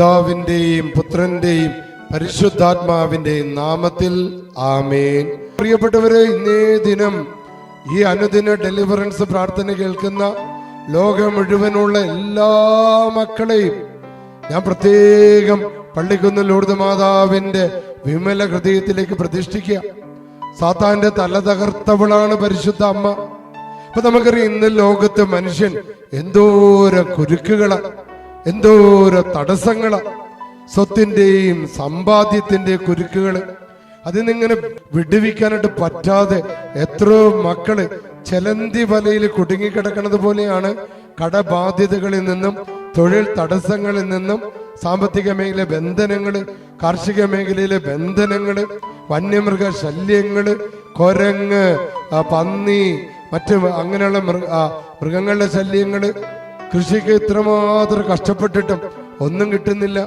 പിതാവിന്റെയും പുത്രന്റെയും പരിശുദ്ധാത്മാവിന്റെയും നാമത്തിൽ ആമേൻ. പ്രിയപ്പെട്ടവരെ ഇന്നേ ദിനം ഈ അനുദിന ഡെലിവറൻസ് പ്രാർത്ഥന കേൾക്കുന്ന ലോകം മുഴുവനുള്ള എല്ലാ മക്കളെയും ഞാൻ പ്രത്യേകം പള്ളിക്കുന്ന് ലൂർദ് മാതാവിന്റെ വിമല ഹൃദയത്തിലേക്ക് പ്രതിഷ്ഠിക്കുക. സാത്താന്റെ തല തകർത്തവളാണ് പരിശുദ്ധ അമ്മ. അപ്പൊ നമുക്കറിയാം ഇന്ന് ലോകത്ത് മനുഷ്യൻ എന്തോരം കുരുക്കുകളാ. എന്തോരം തടസ്സങ്ങളാ. സ്വത്തിന്റെയും സമ്പാദ്യത്തിന്റെ കുരുക്കുകൾ. അതിൽ നിന്നിങ്ങനെ വിടുവിക്കാനായിട്ട് പറ്റാതെ എത്രയോ മക്കൾ ചെലന്തി വലയിൽ കുടുങ്ങിക്കിടക്കുന്നത് പോലെയാണ് കടബാധ്യതകളിൽ നിന്നും തൊഴിൽ തടസ്സങ്ങളിൽ നിന്നും സാമ്പത്തിക മേഖല ബന്ധനങ്ങൾ കാർഷിക മേഖലയിലെ ബന്ധനങ്ങൾ വന്യമൃഗ ശല്യങ്ങൾ കൊരങ്ങ് പന്നി മറ്റ് അങ്ങനെയുള്ള മൃഗ മൃഗങ്ങളുടെ ശല്യങ്ങൾ കൃഷിക്ക് ഇത്രമാത്രം കഷ്ടപ്പെട്ടിട്ടും ഒന്നും കിട്ടുന്നില്ല.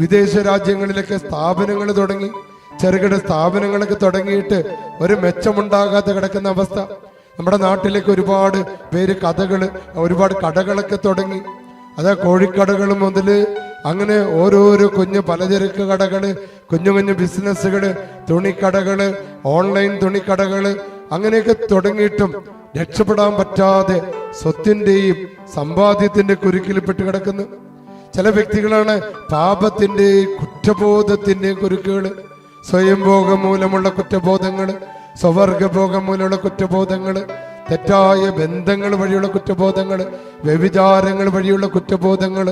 വിദേശ രാജ്യങ്ങളിലൊക്കെ സ്ഥാപനങ്ങൾ തുടങ്ങി. ചെറുകിട സ്ഥാപനങ്ങളൊക്കെ തുടങ്ങിയിട്ട് ഒരു മെച്ചമുണ്ടാകാതെ കിടക്കുന്ന അവസ്ഥ. നമ്മുടെ നാട്ടിലേക്ക് ഒരുപാട് പേര് കഥകൾ ഒരുപാട് കടകളൊക്കെ തുടങ്ങി. അതാ കോഴിക്കടകൾ മുതൽ അങ്ങനെ ഓരോരോ കുഞ്ഞു പലചരക്ക് കടകൾ കുഞ്ഞു കുഞ്ഞു ബിസിനസ്സുകൾ തുണിക്കടകൾ ഓൺലൈൻ തുണിക്കടകൾ അങ്ങനെയൊക്കെ തുടങ്ങിയിട്ടും രക്ഷപ്പെടാൻ പറ്റാതെ സ്വത്തിന്റെയും സമ്പാദ്യത്തിന്റെ കുരുക്കിൽ പെട്ട് കിടക്കുന്നു. ചില വ്യക്തികളാണ് പാപത്തിന്റെ കുറ്റബോധത്തിന്റെ കുരുക്കുകൾ. സ്വയംഭോഗം മൂലമുള്ള കുറ്റബോധങ്ങൾ സ്വവർഗഭോഗം മൂലമുള്ള കുറ്റബോധങ്ങൾ തെറ്റായ ബന്ധങ്ങൾ വഴിയുള്ള കുറ്റബോധങ്ങൾ വ്യഭിചാരങ്ങൾ വഴിയുള്ള കുറ്റബോധങ്ങൾ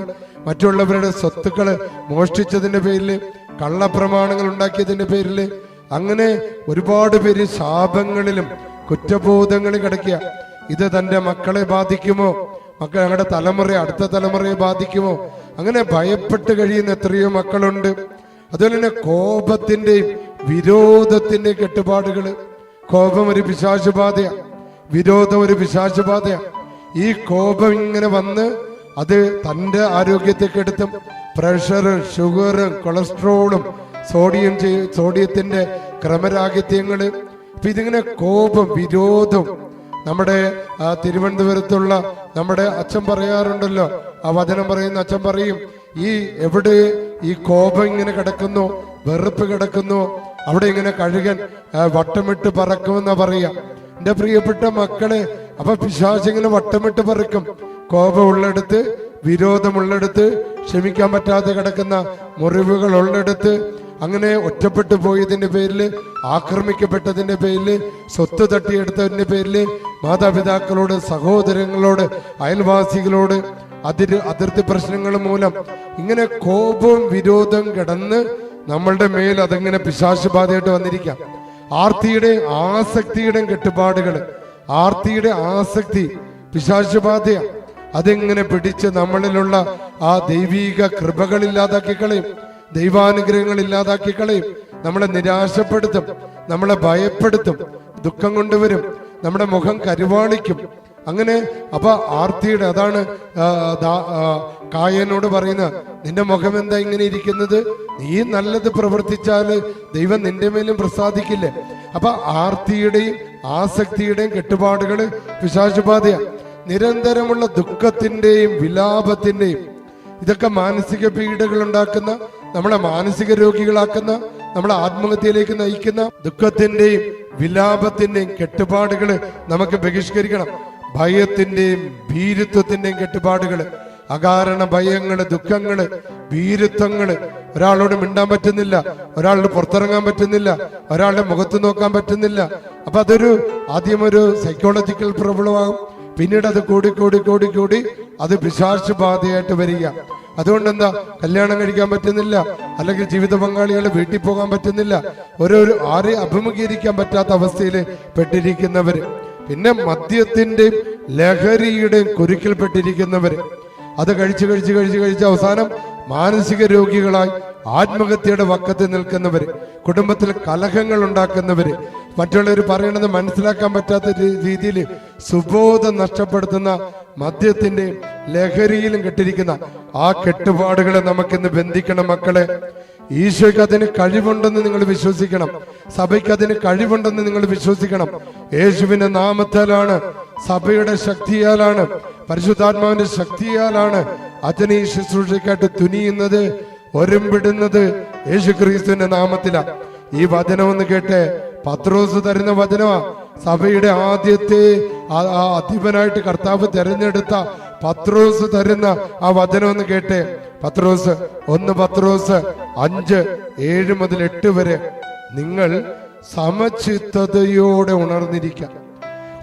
മറ്റുള്ളവരുടെ സ്വത്തുക്കൾ മോഷ്ടിച്ചതിന്റെ പേരിൽ കള്ളപ്രമാണങ്ങൾ ഉണ്ടാക്കിയതിന്റെ പേരിൽ. അങ്ങനെ ഒരുപാട് പേര് ശാപങ്ങളിലും കുറ്റബോധങ്ങളിൽ കിടക്കുക. ഇത് തന്റെ മക്കളെ ബാധിക്കുമോ? മക്കൾ ഞങ്ങളുടെ തലമുറ അടുത്ത തലമുറയെ ബാധിക്കുമോ? അങ്ങനെ ഭയപ്പെട്ട് കഴിയുന്ന എത്രയോ മക്കളുണ്ട്. അതുപോലെ തന്നെ കോപത്തിന്റെയും വിരോധത്തിന്റെയും കെട്ടുപാടുകൾ കോപം ഒരു പിശാചുബാധയാ വിരോധം ഒരു പിശാചുബാധയാ ഈ കോപം ഇങ്ങനെ വന്ന് അത് തന്റെ ആരോഗ്യത്തെ കെടുത്തും പ്രഷറും ഷുഗറും കൊളസ്ട്രോളും സോഡിയം സോഡിയത്തിന്റെ ക്രമരാഹിത്യങ്ങൾ അപ്പൊ ഇതിങ്ങനെ കോപം വിരോധം നമ്മുടെ തിരുവനന്തപുരത്തുള്ള നമ്മുടെ അച്ഛൻ പറയാറുണ്ടല്ലോ ആ വചനം പറയുന്ന അച്ഛൻ പറയും ഈ എവിടെ ഈ കോപം ഇങ്ങനെ കിടക്കുന്നു വെറുപ്പ് കിടക്കുന്നു അവിടെ ഇങ്ങനെ കഴുകൻ വട്ടമിട്ട് പറക്കുമെന്നാ പറയാ എന്റെ പ്രിയപ്പെട്ട മക്കളെ അപ്പൊ പിശാചിങ്ങനെ വട്ടമിട്ട് പറക്കും. കോപം കോപമുള്ളിടത്ത് വിരോധമുള്ളിടത്ത് ക്ഷമിക്കാൻ പറ്റാതെ കിടക്കുന്ന മുറിവുകൾ ഉള്ളിടത്ത് അങ്ങനെ ഒറ്റപ്പെട്ടു പോയതിന്റെ പേരിൽ ആക്രമിക്കപ്പെട്ടതിന്റെ പേരിൽ സ്വത്ത് തട്ടിയെടുത്തതിന്റെ പേരിൽ മാതാപിതാക്കളോട് സഹോദരങ്ങളോട് അയൽവാസികളോട് അതിർ അതിർത്തി പ്രശ്നങ്ങൾ മൂലം ഇങ്ങനെ കോപവും വിരോധം കിടന്ന് നമ്മളുടെ മേൽ അതങ്ങനെ പിശാശുബാധയായിട്ട് വന്നിരിക്കാം. ആർത്തിയുടെ ആസക്തിയുടെ കെട്ടുപാടുകൾ ആർത്തിയുടെ ആസക്തി പിശാശുബാധയാ അതെങ്ങനെ പിടിച്ച് നമ്മളിലുള്ള ആ ദൈവീക കൃപകളില്ലാതാക്കി കളയും. ദൈവാനുഗ്രഹങ്ങൾ ഇല്ലാതാക്കി കളയും. നമ്മളെ നിരാശപ്പെടുത്തും. നമ്മളെ ഭയപ്പെടുത്തും. ദുഃഖം കൊണ്ടുവരും. നമ്മുടെ മുഖം കരുവാളിക്കും. അങ്ങനെ അപ്പൊ ആർത്തിയുടെ അതാണ് കായനോട് പറയുന്ന നിന്റെ മുഖം എന്താ ഇങ്ങനെ ഇരിക്കുന്നത്? നീ നല്ലത് പ്രവർത്തിച്ചാൽ ദൈവം നിന്റെ മേലും പ്രസാദിക്കില്ലേ? അപ്പൊ ആർത്തിയുടെയും ആസക്തിയുടെയും കെട്ടുപാടുകൾ പിശാചുബാധയാ നിരന്തരമുള്ള ദുഃഖത്തിന്റെയും വിലാപത്തിന്റെയും ഇതൊക്കെ മാനസിക പീഡകൾ ഉണ്ടാക്കുന്ന നമ്മളെ മാനസിക രോഗികളാക്കുന്ന നമ്മളെ ആത്മഹത്യയിലേക്ക് നയിക്കുന്ന ദുഃഖത്തിന്റെയും വിലാപത്തിന്റെയും കെട്ടുപാടുകൾ നമുക്ക് ബഹിഷ്കരിക്കണം. ഭയത്തിന്റെയും ഭീരുത്വത്തിന്റെയും കെട്ടുപാടുകൾ അകാരണ ഭയങ്ങൾ ദുഃഖങ്ങൾ ഭീരുത്വങ്ങൾ ഒരാളോട് മിണ്ടാൻ പറ്റുന്നില്ല ഒരാളോട് പുറത്തിറങ്ങാൻ പറ്റുന്നില്ല ഒരാളുടെ മുഖത്ത് നോക്കാൻ പറ്റുന്നില്ല. അപ്പൊ അതൊരു ആദ്യം ഒരു സൈക്കോളജിക്കൽ പ്രോബ്ലം ആകും. പിന്നീട് അത് കൂടി കൂടി കൂടി കൂടി അത് ബാധയായിട്ട് വരിക. അതുകൊണ്ട് എന്താ കല്യാണം കഴിക്കാൻ പറ്റുന്നില്ല. അല്ലെങ്കിൽ ജീവിത പങ്കാളികളെ വീട്ടിൽ പോകാൻ പറ്റുന്നില്ല. ഓരോരോ ആരെ അഭിമുഖീകരിക്കാൻ പറ്റാത്ത അവസ്ഥയിൽ പെട്ടിരിക്കുന്നവർ പിന്നെ മദ്യത്തിന്റെയും ലഹരിയുടെയും കുരുക്കിൽപ്പെട്ടിരിക്കുന്നവർ അത് കഴിച്ച് കഴിച്ച് കഴിച്ച് കഴിച്ച് അവസാനം മാനസിക രോഗികളായി ആത്മഹത്യയുടെ വക്കത്ത് നിൽക്കുന്നവര് കുടുംബത്തിൽ കലഹങ്ങൾ ഉണ്ടാക്കുന്നവര് മറ്റുള്ളവർ പറയണത് മനസ്സിലാക്കാൻ പറ്റാത്ത രീതിയിൽ സുബോധം നഷ്ടപ്പെടുത്തുന്ന മദ്യത്തിന്റെ ലഹരിയിലും കെട്ടിരിക്കുന്ന ആ കെട്ടുപാടുകളെ നമുക്കിന്ന് ബന്ധിക്കണം മക്കളെ. ഈശോയ്ക്ക് അതിന് കഴിവുണ്ടെന്ന് നിങ്ങൾ വിശ്വസിക്കണം. സഭയ്ക്ക് അതിന് കഴിവുണ്ടെന്ന് നിങ്ങൾ വിശ്വസിക്കണം. യേശുവിന്റെ നാമത്താലാണ് സഭയുടെ ശക്തിയാലാണ് പരിശുദ്ധാത്മാവിന്റെ ശക്തിയാലാണ് അച്ഛനെ ഈ ശുശ്രൂഷയ്ക്കായിട്ട് തുനിയുന്നത്. ഒരുമ്പിടുന്നത് യേശുക്രിസ്തുവിന്റെ നാമത്തിലാ. ഈ വചനം ഒന്ന് കേട്ടെ. പത്രോസ് തരുന്ന വചനമാ. സഭയുടെ ആദ്യത്തെ അധിപനായിട്ട് കർത്താവ് തെരഞ്ഞെടുത്ത പത്രോസ് തരുന്ന ആ വചനം ഒന്ന് കേട്ടെ. പത്രോസ് ഒന്ന് പത്രോസ് അഞ്ച് ഏഴ് മുതൽ എട്ട് വരെ നിങ്ങൾ സമചിത്തതയോടെ ഉണർന്നിരിക്കാം.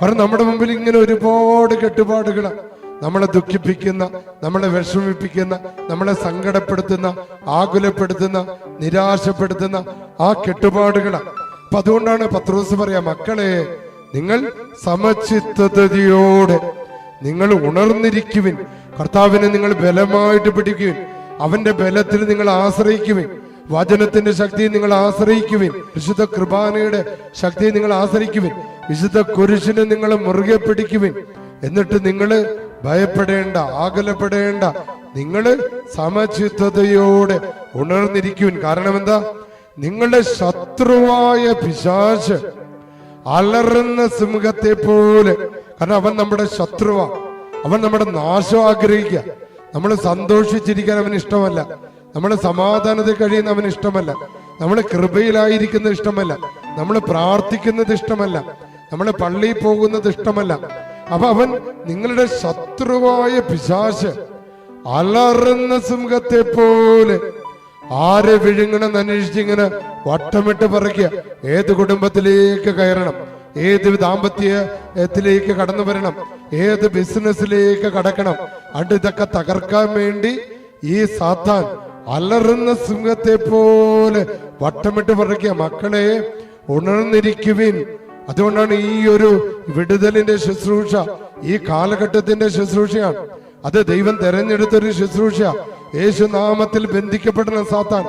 കാരണം നമ്മുടെ മുമ്പിൽ ഇങ്ങനെ ഒരുപാട് കെട്ടുപാടുകളാണ് നമ്മളെ ദുഃഖിപ്പിക്കുന്ന നമ്മളെ വിഷമിപ്പിക്കുന്ന നമ്മളെ സങ്കടപ്പെടുത്തുന്ന ആകുലപ്പെടുത്തുന്ന നിരാശപ്പെടുത്തുന്ന ആ കെട്ടുപാടുകളാണ് അപ്പൊ അതുകൊണ്ടാണ് പത്രോസ് പറയാ മക്കളെ നിങ്ങൾ സമചിത്തതയോടെ നിങ്ങൾ ഉണർന്നിരിക്കുവിൻ. കർത്താവിനെ നിങ്ങൾ ബലമായിട്ട് പിടിക്കുവിൻ. അവന്റെ ബലത്തിൽ നിങ്ങൾ ആശ്രയിക്കുവിൻ. വചനത്തിന്റെ ശക്തിയെ നിങ്ങൾ ആശ്രയിക്കുവിൻ. വിശുദ്ധ കൃപാനയുടെ ശക്തിയെ നിങ്ങൾ ആശ്രയിക്കുവിൻ. വിശുദ്ധ കുരിശിനെ നിങ്ങൾ മുറുകെ പിടിക്കുവിൻ. എന്നിട്ട് നിങ്ങൾ ഭയപ്പെടേണ്ട ആകുലപ്പെടേണ്ട. നിങ്ങൾ സമചിത്തതയോടെ ഉണർന്നിരിക്കുവിൻ. കാരണം എന്താ നിങ്ങളുടെ ശത്രുവായ പിശാച് അലറുന്ന സിംഹത്തെ പോലെ കാരണം അവൻ നമ്മുടെ ശത്രുവാ. അവൻ നമ്മുടെ നാശം ആഗ്രഹിക്കുക നമ്മൾ സന്തോഷിച്ചിരിക്കാൻ അവന് ഇഷ്ടമല്ല. നമ്മൾ സമാധാനത്തിൽ കഴിയുന്ന അവന് ഇഷ്ടമല്ല. നമ്മൾ കൃപയിലായിരിക്കുന്നത് ഇഷ്ടമല്ല. നമ്മൾ പ്രാർത്ഥിക്കുന്നത് ഇഷ്ടമല്ല. നമ്മൾ പള്ളിയിൽ പോകുന്നത് ഇഷ്ടമല്ല. അപ്പൊ അവൻ നിങ്ങളുടെ ശത്രുവായ പിശാശ് അലറുന്ന സിംഹത്തെ പോലെ ആരെ വിഴുങ്ങണം അന്വേഷിച്ച് ഇങ്ങനെ വട്ടമിട്ട് പറിക്കുക. ഏത് കുടുംബത്തിലേക്ക് കയറണം? ഏത് ദാമ്പത്യത്തിലേക്ക് കടന്നു വരണം? ഏത് ബിസിനസ്സിലേക്ക് കടക്കണം? അണ്ട് ഇതൊക്കെ തകർക്കാൻ വേണ്ടി ഈ സാത്താൻ അലറുന്ന സിംഹത്തെ പോലെ വട്ടമിട്ട് പറിക്കുക. മക്കളെ ഉണർന്നിരിക്കുവിൻ. അതുകൊണ്ടാണ് ഈ ഒരു വിടുതലിന്റെ ശുശ്രൂഷ ഈ കാലഘട്ടത്തിന്റെ ശുശ്രൂഷയാണ്. അത് ദൈവം തെരഞ്ഞെടുത്തൊരു ശുശ്രൂഷ. യേശു നാമത്തിൽ ബന്ധിക്കപ്പെടണം സാത്താൻ.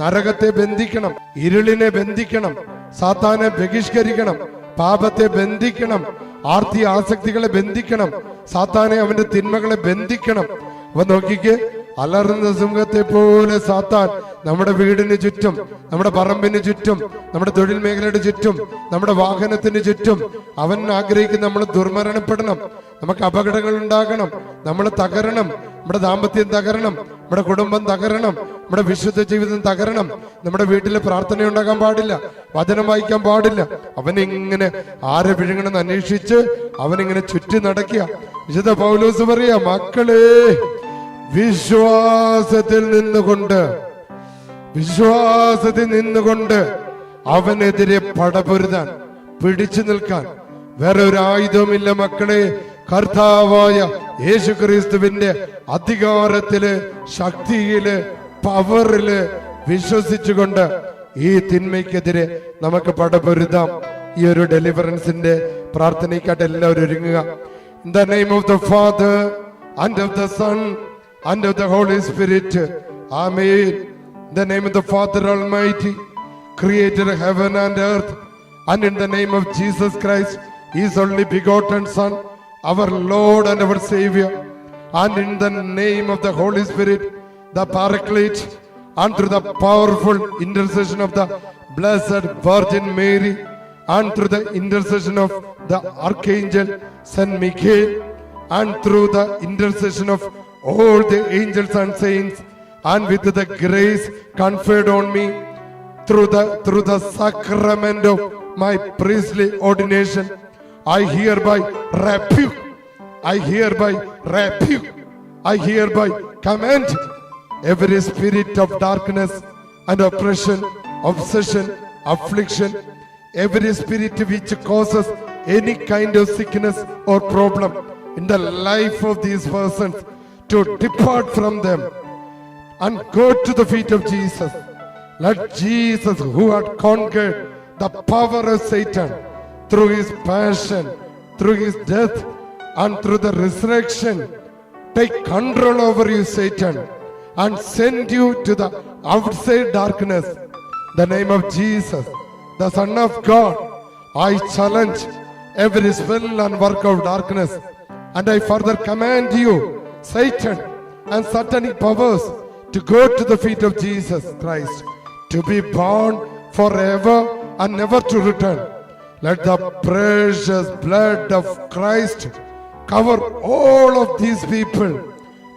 നരകത്തെ ബന്ധിക്കണം ഇരുളിനെ ബന്ധിക്കണം സാത്താനെ ബഹിഷ്കരിക്കണം പാപത്തെ ബന്ധിക്കണം ആർത്തി ആസക്തികളെ ബന്ധിക്കണം സാത്താനെ അവന്റെ തിന്മകളെ ബന്ധിക്കണം. അപ്പൊ നോക്കിക്ക് അലറുന്ന സിംഹത്തെ പോലെ സാത്താൻ നമ്മുടെ വീടിന് ചുറ്റും നമ്മുടെ പറമ്പിന് ചുറ്റും നമ്മുടെ തൊഴിൽ മേഖലയുടെ ചുറ്റും നമ്മുടെ വാഹനത്തിന് ചുറ്റും അവൻ ആഗ്രഹിക്കുന്ന നമ്മൾ ദുർമരണപ്പെടണം നമുക്ക് അപകടങ്ങൾ ഉണ്ടാകണം നമ്മൾ തകരണം നമ്മുടെ ദാമ്പത്യം തകരണം നമ്മുടെ കുടുംബം തകരണം നമ്മുടെ വിശുദ്ധ ജീവിതം തകരണം നമ്മുടെ വീട്ടിൽ പ്രാർത്ഥന ഉണ്ടാകാൻ പാടില്ല വചനം വായിക്കാൻ പാടില്ല. അവൻ ഇങ്ങനെ ആരെ വിഴുങ്ങണമെന്ന് അന്വേഷിച്ച് അവനിങ്ങനെ ചുറ്റി നടക്കുക. വിശുദ്ധ പൗലോസ് പറയാ മക്കളെ വിശ്വാസത്തിൽ നിന്നുകൊണ്ട് വിശ്വാസത്തിൽ നിന്നുകൊണ്ട് അവനെതിരെ പടപൊരുതാൻ പിടിച്ചു നിൽക്കാൻ. വേറെ ഒരു ആയുധവുമില്ല മക്കളെ. കർത്താവായ യേശു ക്രിസ്തുവിന്റെ അധികാരത്തിൽ ശക്തിയിൽ പവറിൽ വിശ്വസിച്ചുകൊണ്ട് ഈ തിന്മയ്ക്കെതിരെ നമുക്ക് പടപൊരുതാം. ഈ ഒരു ഡെലിവറൻസിന്റെ പ്രാർത്ഥനയ്ക്കായിട്ട് എല്ലാവരും ഒരുങ്ങുക. In the name of the father and of the son of the Holy Spirit. Amen. In the name of the Father Almighty, creator of heaven and earth, and in the name of Jesus Christ, His only begotten Son, our Lord and our Savior, and in the name of the Holy Spirit, the Paraclete, and through the powerful intercession of the Blessed Virgin Mary, and through the intercession of the Archangel Saint Michael, and through the intercession of all the angels and saints and with the grace conferred on me through the through the sacrament of my priestly ordination i hereby rebuke i hereby rebuke i hereby command every spirit of darkness and oppression obsession affliction every spirit which causes any kind of sickness or problem in the life of these persons to depart from them and go to the feet of Jesus. Let Jesus, who had conquered the power of Satan through his passion, through his death, and through the resurrection, take control over you, Satan, and send you to the outside darkness. The name of Jesus, the Son of God, I challenge every spell and work of darkness, and I further command you, Satan and satanic powers, to go to the feet of Jesus Christ, to be born forever and never to return. Let the precious blood of Christ cover all of these people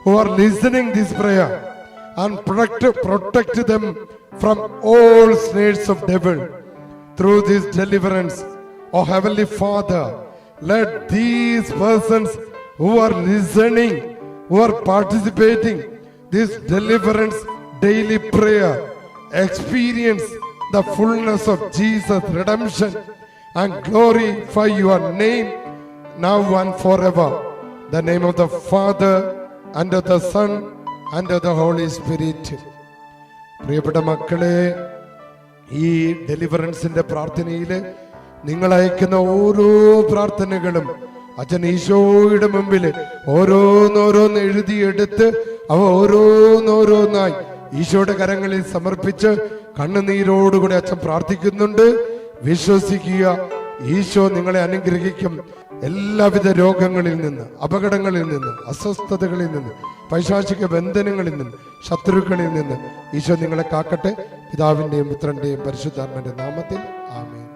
who are listening this prayer and protect, protect them from all snares of devil through this deliverance. O Heavenly Father, let these persons who are listening, who are participating this deliverance daily prayer experience the fullness of Jesus redemption and glorify your name now and forever. The name of the Father and of the Son and of the Holy Spirit. പ്രിയപ്പെട്ട മക്കളെ ഈ ഡെലിവറൻസിന്റെ പ്രാർത്ഥനയിൽ നിങ്ങൾ അയക്കുന്ന ഓരോ പ്രാർത്ഥനകളും അച്ഛൻ ഈശോയുടെ മുമ്പിൽ ഓരോന്നോരോന്ന് എഴുതിയെടുത്ത് അവ ഓരോന്നോരോന്നായി ഈശോയുടെ കരങ്ങളിൽ സമർപ്പിച്ച് കണ്ണുനീരോടുകൂടി അച്ഛൻ പ്രാർത്ഥിക്കുന്നുണ്ട്. വിശ്വസിക്കുക ഈശോ നിങ്ങളെ അനുഗ്രഹിക്കും എല്ലാവിധ രോഗങ്ങളിൽ നിന്ന് അപകടങ്ങളിൽ നിന്ന് അസ്വസ്ഥതകളിൽ നിന്ന് പൈശാചിക ബന്ധനങ്ങളിൽ നിന്ന് ശത്രുക്കളിൽ നിന്ന് ഈശോ നിങ്ങളെ കാക്കട്ടെ. പിതാവിന്റെയും പുത്രന്റെയും പരിശുദ്ധാത്മന്റെ നാമത്തിൽ ആമേൻ.